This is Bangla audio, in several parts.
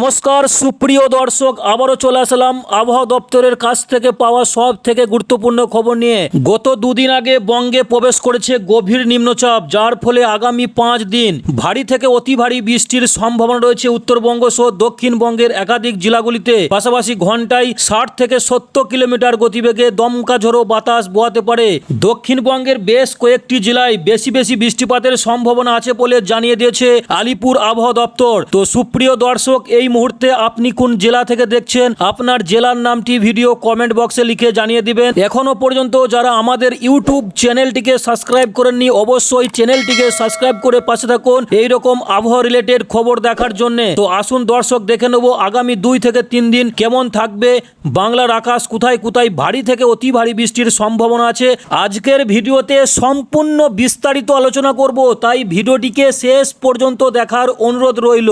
নমস্কার, সুপ্রিয় দর্শক, আবারও চলে আসলাম আবহাওয়া দপ্তরের কাছ থেকে পাওয়া সব থেকে গুরুত্বপূর্ণ খবর নিয়ে। গত দুদিন আগে বঙ্গে প্রবেশ করেছে গভীর নিম্নচাপ, যার ফলে আগামী পাঁচ দিন ভারী থেকে অতি ভারী বৃষ্টির সম্ভাবনা রয়েছে উত্তরবঙ্গ সহ দক্ষিণবঙ্গের একাধিক জেলাগুলিতে। পাশাপাশি ঘন্টায় ষাট থেকে সত্তর কিলোমিটার গতিবেগে দমকা ঝোড়ো বাতাস বোয়াতে পারে। দক্ষিণবঙ্গের বেশ কয়েকটি জেলায় বেশি বেশি বৃষ্টিপাতের সম্ভাবনা আছে বলে জানিয়ে দিয়েছে আলিপুর আবহাওয়া দপ্তর। তো সুপ্রিয় দর্শক, এই মুহূর্তে আপনি কোন জেলা থেকে দেখছেন, আপনার জেলার নামটি ভিডিও কমেন্ট বক্সে লিখে জানিয়ে দিবেন। এখনও পর্যন্ত যারা আমাদের ইউটিউব চ্যানেলটিকে সাবস্ক্রাইব করেননি, অবশ্যই চ্যানেলটিকে সাবস্ক্রাইব করে পাশে থাকুন। এইরকম আবহাওয়া রিলেটেড খবর দেখার জন্য। তো আসুন দর্শক, দেখে নেব আগামী দুই থেকে তিন দিন কেমন থাকবে, বাংলার আকাশ কোথায় কোথায় ভারী থেকে অতি ভারী বৃষ্টির সম্ভাবনা আছে। আজকের ভিডিওতে সম্পূর্ণ বিস্তারিত আলোচনা করব, তাই ভিডিওটিকে শেষ পর্যন্ত দেখার অনুরোধ রইল।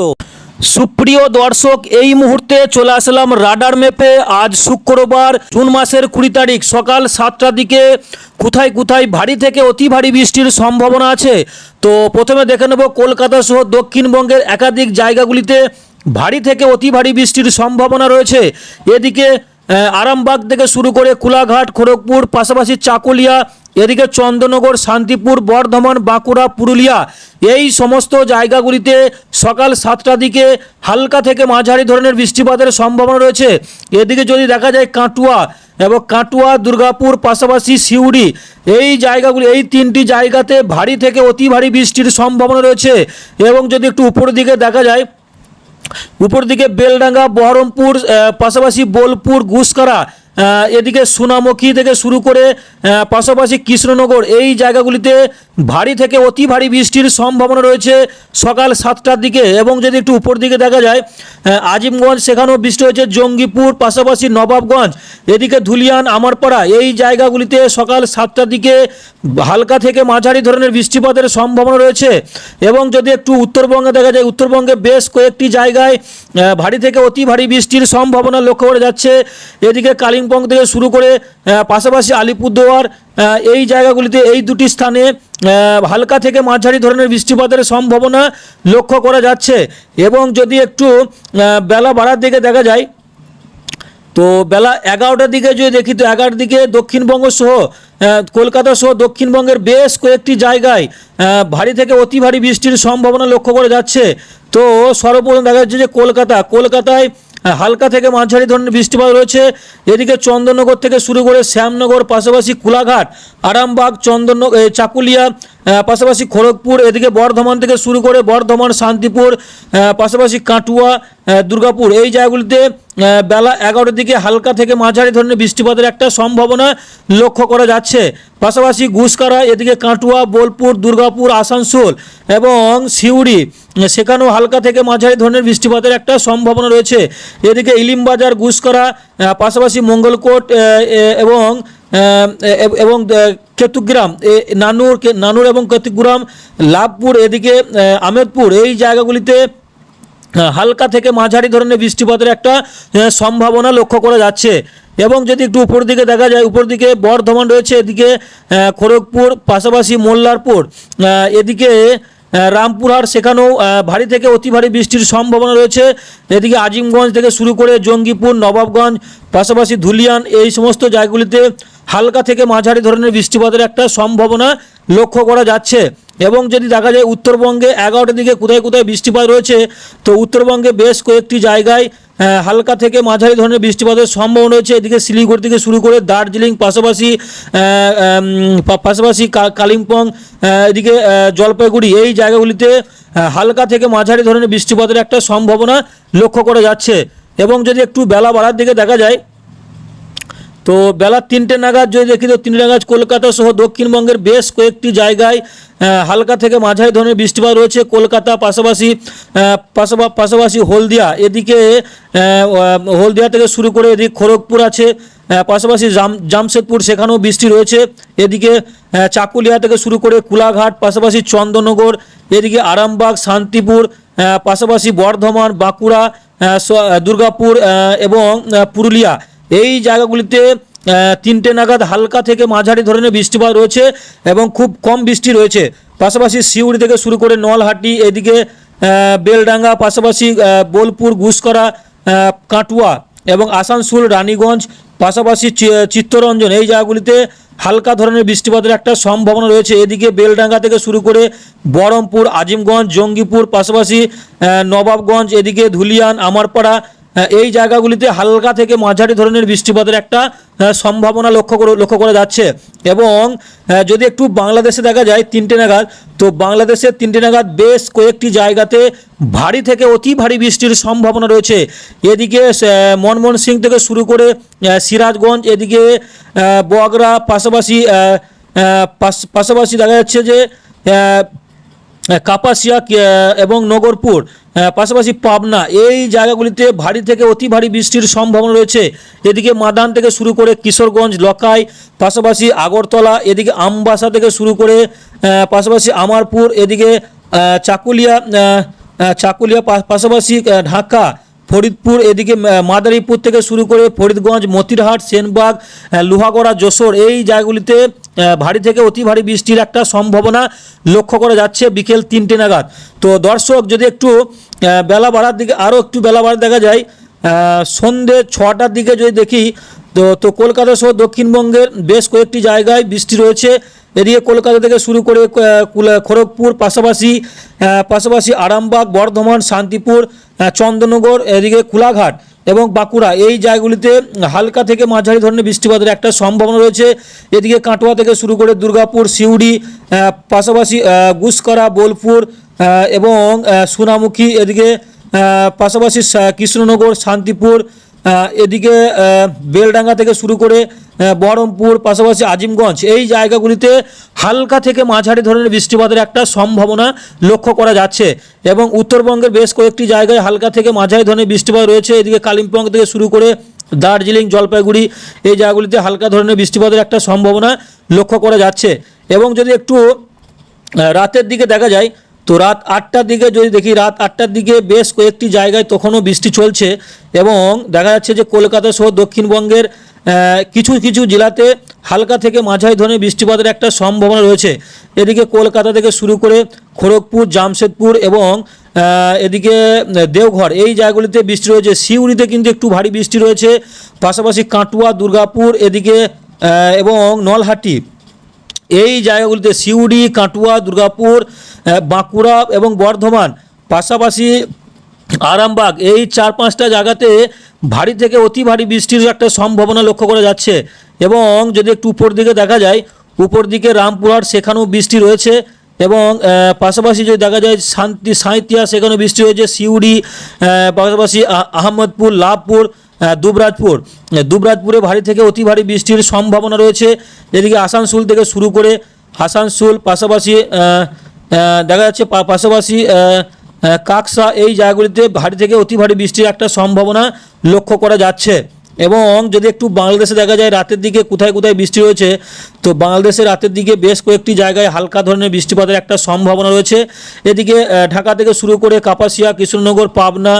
সুপ্রিয় দর্শক, এই মুহূর্তে চলে আসলাম রাডার ম্যাপে। আজ শুক্রবার, জুন মাসের কুড়ি তারিখ, সকাল সাতটার দিকে। কোথায় কোথায় ভারী থেকে অতি ভারী বৃষ্টির সম্ভাবনা আছে? তো প্রথমে দেখে নেব কলকাতা সহ দক্ষিণবঙ্গের একাধিক জায়গাগুলিতে ভারী থেকে অতি ভারী বৃষ্টির সম্ভাবনা রয়েছে। এদিকে আরামবাগ থেকে শুরু করে কুলাঘাট, খড়গপুর, পাশাপাশি চাকুলিয়া, এদিকে চন্দ্রনগর শান্তিপুর, বর্ধমান, বাঁকুড়া, পুরুলিয়া। এই সমস্ত জায়গাগুলিতে সকাল সাতটার দিকে হালকা থেকে মাঝারি ধরনের বৃষ্টিপাতের সম্ভাবনা রয়েছে। এদিকে যদি দেখা যায় কাটুয়া এবং কাটুয়া, দুর্গাপুর, পাশাপাশি সিউড়ি, এই জায়গাগুলি, এই তিনটি জায়গাতে ভারী থেকে অতি ভারী বৃষ্টির সম্ভাবনা রয়েছে। এবং যদি একটু উপরের দিকে দেখা যায় উপর দিকে বেলডাঙ্গা বহরমপুর পাশাপাশি বোলপুর গুসকরা এদিকে সোনামুখী থেকে শুরু করে পাশাপাশি কৃষ্ণনগর, এই জায়গাগুলিতে ভারী থেকে অতি ভারী বৃষ্টির সম্ভাবনা রয়েছে সকাল সাতটার দিকে। এবং যদি একটু উপর দিকে দেখা যায় আজিমগঞ্জ, সেখানেও বৃষ্টি হয়েছে। জঙ্গিপুর, পাশাপাশি নবাবগঞ্জ, এদিকে ধুলিয়ান, আমারপাড়া, এই জায়গাগুলিতে সকাল সাতটার দিকে হালকা থেকে মাঝারি ধরনের বৃষ্টিপাতের সম্ভাবনা রয়েছে। এবং যদি একটু উত্তরবঙ্গে দেখা যায়, উত্তরবঙ্গে বেশ কয়েকটি জায়গায় ভারী থেকে অতি ভারী বৃষ্টির সম্ভাবনা লক্ষ্য করা যাচ্ছে। এদিকে কালিম্পং থেকে শুরু করে পাশাপাশি আলিপুরদুয়ার এই জায়গাগুলিতে এই দুটি স্থানে হালকা থেকে মাঝারি ধরনের বৃষ্টিপাতের সম্ভাবনা লক্ষ্য করা যাচ্ছে। এবং যদি একটু বেলা বাড়ার দিকে দেখা যায়, তো বেলা এগারোটার দিকে যদি দেখি, তো এগারোটার দিকে দক্ষিণবঙ্গ সহ কলকাতা সহ দক্ষিণবঙ্গের বেশ কয়েকটি জায়গায় ভারী থেকে অতি ভারী বৃষ্টির সম্ভাবনা লক্ষ্য করা যাচ্ছে। তো সর্বপ্রথম দেখা যাচ্ছে যে কলকাতা, কলকাতায় হালকা থেকে মাঝারি ধরনের বৃষ্টিপাত রয়েছে। এদিকে চন্দননগর থেকে শুরু করে শ্যামনগর, পাশাপাশি কুলাঘাট, আরামবাগ চন্দন চাকুলিয়া পাশাপাশি খড়গপুর, এদিকে বর্ধমান থেকে শুরু করে বর্ধমান, শান্তিপুর পাশাপাশি কাটুয়া দুর্গাপুর। এই জায়গাগুলিতে বেলা এগারোটার দিকে হালকা থেকে মাঝারি ধরনের বৃষ্টিপাতের একটা সম্ভাবনা লক্ষ্য করা যাচ্ছে। পাশাপাশি ঘুষকারা এদিকে কাটুয়া, বোলপুর, দুর্গাপুর, আসানসোল এবং সিউড়ি, সেখানেও হালকা থেকে মাঝারি ধরনের বৃষ্টিপাতের একটা সম্ভাবনা রয়েছে। এদিকে ইলিমবাজার ঘুষকরা পাশাপাশি মঙ্গলকোট এবং এবং কেতুগ্রাম নানুর নানুর এবং কেতুগ্রাম লাভপুর এদিকে আমেদপুর এই জায়গাগুলিতে হালকা থেকে মাঝারি ধরনের বৃষ্টিপাতের একটা সম্ভাবনা লক্ষ্য করা যাচ্ছে। এবং যদি একটু উপর দিকে দেখা যায়, উপর দিকে বর্ধমান রয়েছে, এদিকে খড়গপুর, পাশাপাশি মোল্লারপুর এদিকে রামপুরহাট, সেখানেও ভারী থেকে অতি ভারী বৃষ্টির সম্ভাবনা রয়েছে। এদিকে আজিমগঞ্জ থেকে শুরু করে জঙ্গিপুর, নবাবগঞ্জ, পাশাপাশি ধুলিয়ান, এই সমস্ত জায়গাগুলিতে হালকা থেকে মাঝারি ধরনের বৃষ্টিপাতের একটা সম্ভাবনা লক্ষ্য করা যাচ্ছে। এবং যদি দেখা যায়, উত্তরবঙ্গে এগারোটার দিকে কোথায় কোথায় বৃষ্টিপাত রয়েছে, তো উত্তরবঙ্গে বেশ কয়েকটি জায়গায় হালকা থেকে মাঝারি ধরনের বৃষ্টিপাতের সম্ভাবনা রয়েছে। এদিকে শিলিগুড়ি থেকে শুরু করে দার্জিলিং, পাশাপাশি পাশাপাশি কালিম্পং এদিকে জলপাইগুড়ি। এই জায়গাগুলিতে হালকা থেকে মাঝারি ধরনের বৃষ্টিপাতের একটা সম্ভাবনা লক্ষ্য করা যাচ্ছে। এবং যদি একটু বেলা বাড়ার দিকে দেখা যায়, তো বেলা তিনটে নাগাদ যদি দেখি, তো তিনটে নাগাদ কলকাতা সহ দক্ষিণবঙ্গের বেশ কয়েকটি জায়গায় হালকা থেকে মাঝারি ধরনের বৃষ্টিপাত রয়েছে কলকাতা, পাশাপাশি পাশাপা- পাশাপাশি হলদিয়া। এদিকে হলদিয়া থেকে শুরু করে এদিকে খড়গপুর আছে পাশাপাশি জাম, জামশেদপুর সেখানেও বৃষ্টি রয়েছে। এদিকে চাকুলিয়া থেকে শুরু করে কুলাঘাট, পাশাপাশি চন্দননগর, এদিকে আরামবাগ, শান্তিপুর পাশাপাশি বর্ধমান, বাঁকুড়া দুর্গাপুর এবং পুরুলিয়া। এই জায়গাগুলিতে তিনটে নাগাদ হালকা থেকে মাঝারি ধরনের বৃষ্টিপাত রয়েছে এবং খুব কম বৃষ্টি রয়েছে। পাশাপাশি সিউড়ি থেকে শুরু করে নলহাটি এদিকে বেলডাঙ্গা পাশাপাশি বোলপুর আহ, কাটুয়া এবং আসানসোল রানীগঞ্জ পাশাপাশি চিত্তরঞ্জন এই জায়গাগুলিতে হালকা ধরনের বৃষ্টিপাতের একটা সম্ভাবনা রয়েছে। এদিকে বেলডাঙ্গা থেকে শুরু করে বহরমপুর আজিমগঞ্জ জঙ্গিপুর পাশাপাশি নবাবগঞ্জ এদিকে ধুলিয়ান আমারপাড়া এই জায়গাগুলিতে হালকা থেকে মাঝারি ধরনের বৃষ্টিপাতের একটা সম্ভাবনা লক্ষ্য লক্ষ্য করা যাচ্ছে। এবং যদি একটু বাংলাদেশে দেখা যায় তিনটে নাগাদ, তো বাংলাদেশের তিনটে নাগাদ বেশ কয়েকটি জায়গাতে ভারী থেকে অতি ভারী বৃষ্টির সম্ভাবনা রয়েছে। এদিকে মনমোহন সিং থেকে শুরু করে সিরাজগঞ্জ, এদিকে বগরা পাশাপাশি পাশাপাশি দেখা যাচ্ছে যে কাপাসিয়া এবং নগরপুর পাশাপাশি পাবনা, এই জায়গাগুলিতে ভারী থেকে অতি ভারী বৃষ্টির সম্ভাবনা রয়েছে। এদিকে মাদান থেকে শুরু করে কিশোরগঞ্জ, লকাই, পাশাপাশি আগরতলা, এদিকে আমবাসা থেকে শুরু করে পাশাপাশি আমারপুর, এদিকে চাকুলিয়া চাকুলিয়া পাশাপাশি ঢাকা ফরিদপুর, এদিকে মাদারীপুর থেকে শুরু করে ফরিদগঞ্জ, মতিরহাট, সেনবাগ লোহাগড়া, যশোর এই জায়গাগুলিতে ভারী থেকে অতি ভারী বৃষ্টির একটা সম্ভাবনা লক্ষ্য করা যাচ্ছে বিকেল তিনটে নাগাদ। তো দর্শক, যদি একটু বেলা বাড়ার দিকে আরও একটু বেলা বাড়ার দেখা যায় সন্ধে ছটার দিকে যদি দেখি, তো তো কলকাতা সহ দক্ষিণবঙ্গের বেশ কয়েকটি জায়গায় বৃষ্টি রয়েছে। এদিকে কলকাতা থেকে শুরু করে খড়গপুর, পাশাপাশি পাশাপাশি আরামবাগ, বর্ধমান, শান্তিপুর চন্দ্রনগর, এদিকে কুলাঘাট এবং বাঁকুড়া। এই জায়গাগুলিতে হালকা থেকে মাঝারি ধরনের বৃষ্টিপাতের একটা সম্ভাবনা রয়েছে। এদিকে কাটোয়া থেকে শুরু করে দুর্গাপুর, সিউড়ি পাশাপাশি গুসকরা, বোলপুর এবং সোনামুখী, এদিকে পাশাপাশি কৃষ্ণনগর, শান্তিপুর এদিকে বেলডাঙ্গা থেকে শুরু করে বহরমপুর, পাশাপাশি আজিমগঞ্জ, এই জায়গাগুলিতে হালকা থেকে মাঝারি ধরনের বৃষ্টিপাতের একটা সম্ভাবনা লক্ষ্য করা যাচ্ছে এবং উত্তরবঙ্গের বেশ কয়েকটি জায়গায় হালকা থেকে মাঝারি ধরনের বৃষ্টিপাত রয়েছে। এদিকে কালিম্পং থেকে শুরু করে দার্জিলিং, জলপাইগুড়ি, এই জায়গাগুলিতে হালকা ধরনের বৃষ্টিপাতের একটা সম্ভাবনা লক্ষ্য করা যাচ্ছে। এবং যদি একটু রাতের দিকে দেখা যায় তো রাত আটটার দিকে যদি দেখি, রাত আটটার দিকে বেশ কয়েকটি জায়গায় তখনও বৃষ্টি চলছে এবং দেখা যাচ্ছে যে কলকাতা সহ দক্ষিণবঙ্গের কিছু কিছু জেলাতে হালকা থেকে মাঝারি ধরনের বৃষ্টিপাতের একটা সম্ভাবনা রয়েছে। এদিকে কলকাতা থেকে শুরু করে খড়গপুর, জামশেদপুর এবং এদিকে দেওঘর, এই জায়গাগুলিতে বৃষ্টি রয়েছে। সিউড়িতে কিন্তু একটু ভারী বৃষ্টি রয়েছে। পাশাপাশি কাটুয়া, দুর্গাপুর, এদিকে এবং নলহাটি। এই জায়গাগুলিতে সিউড়ি, কাটুয়া, দুর্গাপুর বাঁকুড়া এবং বর্ধমান, পাশাপাশি আরামবাগ, এই চার পাঁচটা জায়গাতে ভারী থেকে অতি ভারী বৃষ্টির একটা সম্ভাবনা লক্ষ্য করা যাচ্ছে। এবং যদি একটু উপর দিকে দেখা যায়, উপর দিকে রামপুরহাট, সেখানেও বৃষ্টি রয়েছে। এবং পাশাপাশি যদি দেখা যায় শান্তি সাঁইতিয়া সেখানে বৃষ্টি হয়েছে, সিউড়ি পাশাপাশি আহ- আহমদপুর, লাভপুর দুবরাজপুর। দুবরাজপুরে ভারী থেকে অতি ভারী বৃষ্টির সম্ভাবনা রয়েছে। এদিকে আসানসোল থেকে শুরু করে আসানসোল, পাশাপাশি দেখা যাচ্ছে পাশাপাশি কাকসা, এই জায়গাগুলিতে ভারী থেকে অতি ভারী বৃষ্টির একটা সম্ভাবনা লক্ষ্য করা যাচ্ছে। এবং যদি একটু বাংলাদেশে দেখা যায় রাতের দিকে কোথায় কোথায় বৃষ্টি রয়েছে তো বাংলাদেশে রাতের দিকে বেশ কয়েকটি জায়গায় হালকা ধরনের বৃষ্টিপাতের একটা সম্ভাবনা রয়েছে। এদিকে ঢাকা থেকে শুরু করে কাপাসিয়া কৃষ্ণনগর পাবনা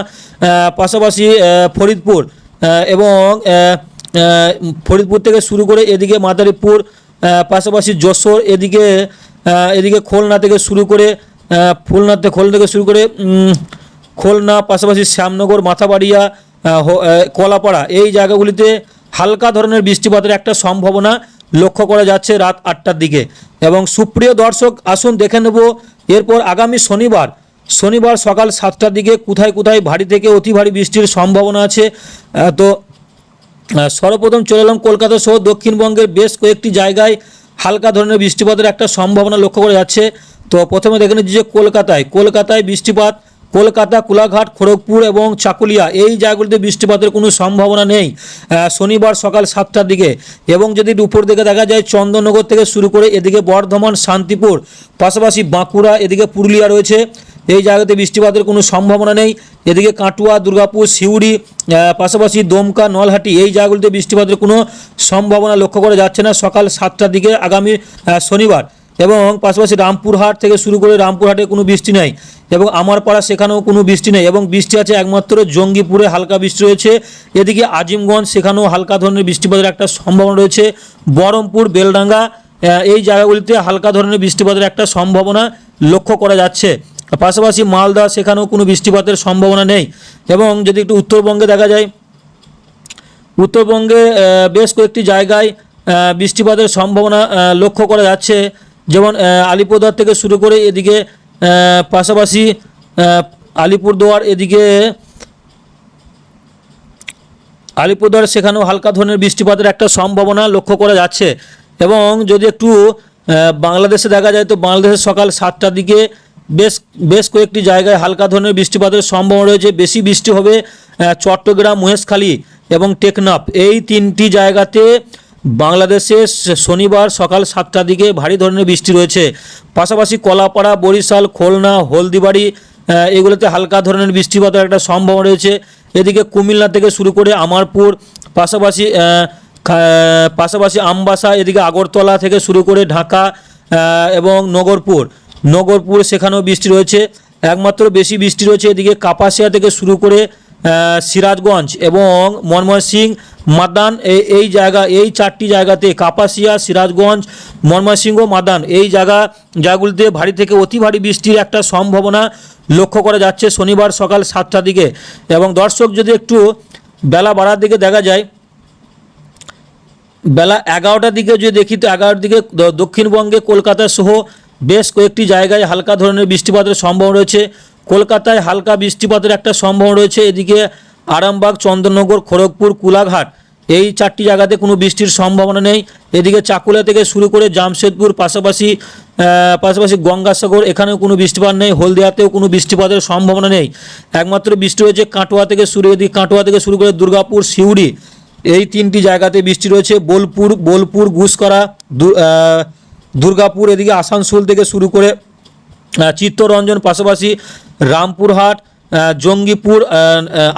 পাশাপাশি ফরিদপুর এবং ফরিদপুর থেকে শুরু করে এদিকে মাদারীপুর পাশাপাশি যশোর, এদিকে এদিকে খুলনা থেকে শুরু করে খুলনাতে, খুলনা থেকে শুরু করে খুলনা, পাশাপাশি শ্যামনগর, মাথাবাড়িয়া কলাপাড়া। এই জায়গাগুলিতে হালকা ধরনের বৃষ্টিপাতের একটা সম্ভাবনা লক্ষ্য করা যাচ্ছে রাত আটটার দিকে। এবং সুপ্রিয় দর্শক, আসুন দেখে নেব, এরপর আগামী শনিবার শনিবার সকাল সাতটার দিকে কোথায় কোথায় ভারী থেকে অতি ভারী বৃষ্টির সম্ভাবনা আছে। তো সর্বপ্রথম চলে এলাম কলকাতা সহ দক্ষিণবঙ্গের বেশ কয়েকটি জায়গায় হালকা ধরনের বৃষ্টিপাতের একটা সম্ভাবনা লক্ষ্য করা যাচ্ছে। তো প্রথমে দেখে নিচ্ছি যে কলকাতায় কলকাতায় বৃষ্টিপাত কলকাতা, কোলাঘাট, খড়গপুর এবং চাকুলিয়া। এই জায়গাগুলিতে বৃষ্টিপাতের কোনো সম্ভাবনা নেই শনিবার সকাল সাতটার দিকে। এবং যদি উপর দিকে দেখা যায়, চন্দননগর থেকে শুরু করে এদিকে বর্ধমান, শান্তিপুর, পাশাপাশি বাঁকুড়া, এদিকে পুরুলিয়া রয়েছে। এই জায়গাতে বৃষ্টিপাতের কোনো সম্ভাবনা নেই। এদিকে কাটুয়া, দুর্গাপুর, সিউড়ি পাশাপাশি দমকা, নলহাটি, এই জায়গাগুলিতে বৃষ্টিপাতের কোনো সম্ভাবনা লক্ষ্য করা যাচ্ছে না সকাল সাতটার দিকে আগামী শনিবার। এবং পাশাপাশি রামপুরহাট থেকে শুরু করে রামপুরহাটে কোনো বৃষ্টি নেই এবং আমারপাড়া সেখানেও কোনো বৃষ্টি নেই এবং বৃষ্টি আছে একমাত্র জঙ্গিপুরে হালকা বৃষ্টি রয়েছে। এদিকে আজিমগঞ্জ সেখানেও হালকা ধরনের বৃষ্টিপাতের একটা সম্ভাবনা রয়েছে। বহরমপুর, বেলডাঙ্গা এই জায়গাগুলিতে হালকা ধরনের বৃষ্টিপাতের একটা সম্ভাবনা লক্ষ্য করা যাচ্ছে। পাশাপাশি মালদা সেখানেও কোনো বৃষ্টিপাতের সম্ভাবনা নেই এবং যদি একটু উত্তরবঙ্গে দেখা যায়, উত্তরবঙ্গে বেশ কয়েকটি জায়গায় বৃষ্টিপাতের সম্ভাবনা লক্ষ্য করা যাচ্ছে। যেমন আহ, আলিপুরদুয়ার থেকে শুরু করে এদিকে পাশাপাশি আলিপুরদুয়ার এদিকে আলিপুরদুয়ার সেখানেও হালকা ধরনের বৃষ্টিপাতের একটা সম্ভাবনা লক্ষ্য করা যাচ্ছে। এবং যদি একটু বাংলাদেশে দেখা যায় তো বাংলাদেশের সকাল সাতটার দিকে বেশ বেশ কয়েকটি জায়গায় হালকা ধরনের বৃষ্টিপাতের সম্ভাবনা রয়েছে। বেশি বৃষ্টি হবে চট্টগ্রাম মহেশখালী এবং টেকনাফ। এই তিনটি জায়গাতে বাংলাদেশে শনিবার সকাল সাতটার দিকে ভারী ধরনের বৃষ্টি রয়েছে। পাশাপাশি কলাপাড়া, বরিশাল, খুলনা, হলদিবাড়ি এগুলোতে হালকা ধরনের বৃষ্টিপাতের একটা সম্ভাবনা রয়েছে। এদিকে কুমিল্লা থেকে শুরু করে আমারপুর, পাশাপাশি পাশাপাশি আমবাসা, এদিকে আগরতলা থেকে শুরু করে ঢাকা এবং নগরপুর। নগরপুর সেখানেও বৃষ্টি রয়েছে। একমাত্র বেশি বৃষ্টি রয়েছে এদিকে কাপাসিয়া থেকে শুরু করে সিরাজগঞ্জ এবং ময়মনসিং মাদান এই জায়গা, এই চারটি জায়গাতে, কাপাসিয়া, সিরাজগঞ্জ ময়মনসিংহ মাদান, এই জায়গা, জায়গাগুলিতে ভারী থেকে অতি ভারী বৃষ্টির একটা সম্ভাবনা লক্ষ্য করা যাচ্ছে শনিবার সকাল সাতটার দিকে। এবং দর্শক যদি একটু বেলা বাড়ার দিকে দেখা যায়, বেলা এগারোটার দিকে যদি দেখি, তো এগারোটার দিকে দক্ষিণবঙ্গে কলকাতা সহ বেশ কয়েকটি জায়গায় হালকা ধরনের বৃষ্টিপাতের সম্ভাবনা রয়েছে। কলকাতায় হালকা বৃষ্টিপাতের একটা সম্ভাবনা রয়েছে। এদিকে আরামবাগ, চন্দননগর, খড়গপুর, কুলাঘাট, এই চারটি জায়গাতে কোনো বৃষ্টির সম্ভাবনা নেই। এদিকে চাকুলা থেকে শুরু করে জামশেদপুর, পাশাপাশি পাশাপাশি গঙ্গাসাগর, এখানেও কোনো বৃষ্টিপাত নেই। হলদিয়াতেও কোনো বৃষ্টিপাতের সম্ভাবনা নেই। একমাত্র বৃষ্টি হয়েছে কাটোয়া থেকে শুরু, এদিকে কাটোয়া থেকে শুরু করে দুর্গাপুর, সিউড়ি, এই তিনটি জায়গাতে বৃষ্টি রয়েছে। বোলপুর বোলপুর দু- দুর্গাপুর, এদিকে আসানসোল থেকে শুরু করে চিত্তরঞ্জন পাশাপাশি রামপুরহাট জঙ্গিপুর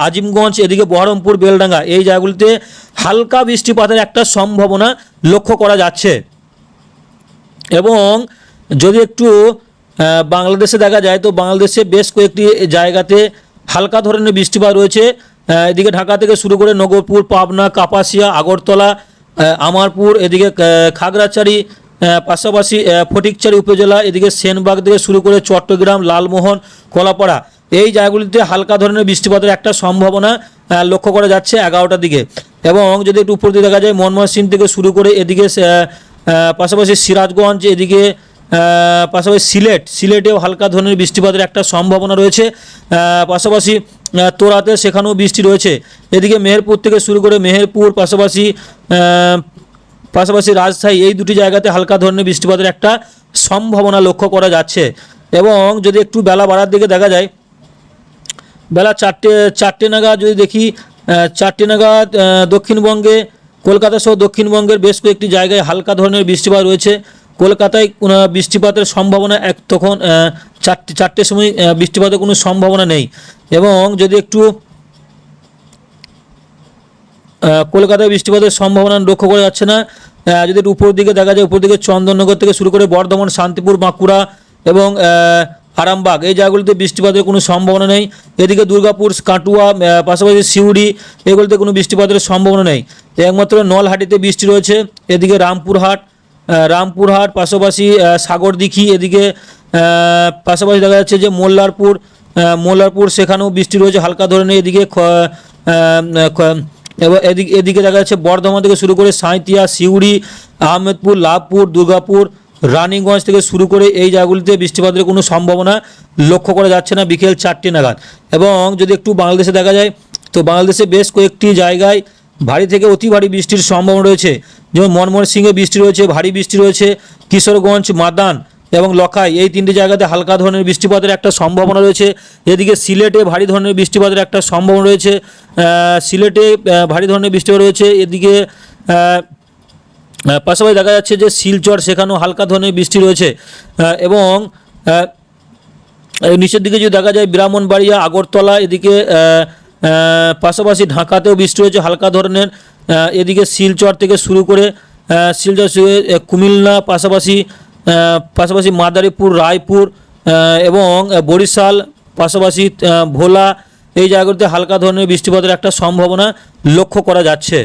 আজিমগঞ্জ, এদিকে বহরমপুর, বেলডাঙ্গা এই জায়গাগুলিতে হালকা বৃষ্টিপাতের একটা সম্ভাবনা লক্ষ্য করা যাচ্ছে। এবং যদি একটু বাংলাদেশে দেখা যায় তো বাংলাদেশে বেশ কয়েকটি জায়গাতে হালকা ধরনের বৃষ্টিপাত রয়েছে। এদিকে ঢাকা থেকে শুরু করে নগরপুর, পাবনা, কাপাসিয়া, আগরতলা আমারপুর, এদিকে খাগড়াছড়ি পাশাপাশি ফটিকচারি উপজেলা এদিকে সেনবাগ থেকে শুরু করে চট্টগ্রাম, লালমোহন, কলাপাড়া, এই জায়গাগুলিতে হালকা ধরনের বৃষ্টিপাতের একটা সম্ভাবনা লক্ষ্য করা যাচ্ছে এগারোটার দিকে। এবং যদি একটু উপর দিকে দেখা যায়, মনমোহন থেকে শুরু করে এদিকে পাশাপাশি সিরাজগঞ্জ এদিকে পাশাপাশি সিলেট, সিলেটেও হালকা ধরনের বৃষ্টিপাতের একটা সম্ভাবনা রয়েছে। পাশাপাশি তোরাতে সেখানেও বৃষ্টি রয়েছে। এদিকে মেহেরপুর থেকে শুরু করে মেহেরপুর, পাশাপাশি পাশাপাশি রাজশাহী এই দুটি জায়গাতে হালকা ধরনের বৃষ্টিপাতের একটা সম্ভাবনা লক্ষ্য করা যাচ্ছে। এবং যদি একটু বেলা বাড়ার দিকে দেখা যায়, বেলা চারটে চারটে নাগাদ যদি দেখি চারটে নাগাদ দক্ষিণবঙ্গে, কলকাতা সহ দক্ষিণবঙ্গের বেশ কয়েকটি জায়গায় হালকা ধরনের বৃষ্টিপাত রয়েছে। কলকাতায় বৃষ্টিপাতের সম্ভাবনা এক তখন চারটে, চারটের সময় বৃষ্টিপাতের কোনো সম্ভাবনা নেই। এবং যদি একটু কলকাতায় বৃষ্টিপাতের সম্ভাবনা লক্ষ্য করা যাচ্ছে না। যদি উপর দিকে দেখা যায় উপর দিকে চন্দননগর থেকে শুরু করে বর্ধমান, শান্তিপুর, বাঁকুড়া এবং আরামবাগ, এই জায়গাগুলিতে বৃষ্টিপাতের কোনো সম্ভাবনা নেই। এদিকে দুর্গাপুর, কাটুয়া পাশাপাশি সিউড়ি, এগুলিতে কোনো বৃষ্টিপাতের সম্ভাবনা নেই। একমাত্র নলহাটিতে বৃষ্টি রয়েছে, এদিকে রামপুরহাট রামপুরহাট, পাশাপাশি সাগরদিঘি, এদিকে পাশাপাশি দেখা যাচ্ছে যে মোল্লারপুর মোল্লারপুর সেখানেও বৃষ্টি রয়েছে, হালকা ধরনের। এদিকে এবার এদিকে এদিকে দেখা যাচ্ছে বর্ধমান থেকে শুরু করে সাঁইতিয়া সিউড়ি, আহমেদপুর, লাভপুর, দুর্গাপুর, রানীগঞ্জ থেকে শুরু করে এই জায়গাগুলিতে বৃষ্টিপাতের কোনো সম্ভাবনা লক্ষ্য করা যাচ্ছে না বিকেল চারটে নাগাদ। এবং যদি একটু বাংলাদেশে দেখা যায়, তো বাংলাদেশে বেশ কয়েকটি জায়গায় ভারী থেকে অতি ভারী বৃষ্টির সম্ভাবনা রয়েছে। যেমন মনমোহন সিংহে বৃষ্টি রয়েছে, ভারী বৃষ্টি রয়েছে, কিশোরগঞ্জ, মাদান এবং লখাই, এই তিনটি জায়গাতে হালকা ধরনের বৃষ্টিপাতের একটা সম্ভাবনা রয়েছে। এদিকে সিলেটে ভারী ধরনের বৃষ্টিপাতের একটা সম্ভাবনা রয়েছে। সিলেটে ভারী ধরনের বৃষ্টিপাত রয়েছে। এদিকে পাশাপাশি দেখা যাচ্ছে যে শিলচর, সেখানেও হালকা ধরনের বৃষ্টি রয়েছে। এবং নিচের দিকে যদি দেখা যায়, ব্রাহ্মণবাড়িয়া, আগরতলা, এদিকে পাশাপাশি ঢাকাতেও বৃষ্টি হয়েছে হালকা ধরনের। এদিকে শিলচর থেকে শুরু করে শিলচর কুমিল্লা, পাশাপাশি পাশাপাশি মাদারীপুর, রায়পুর এবং বরিশাল, পাশাপাশি ভোলা, এই জায়গাগুলিতে হালকা ধরনের বৃষ্টিপাতের একটা সম্ভাবনা লক্ষ্য করা যাচ্ছে।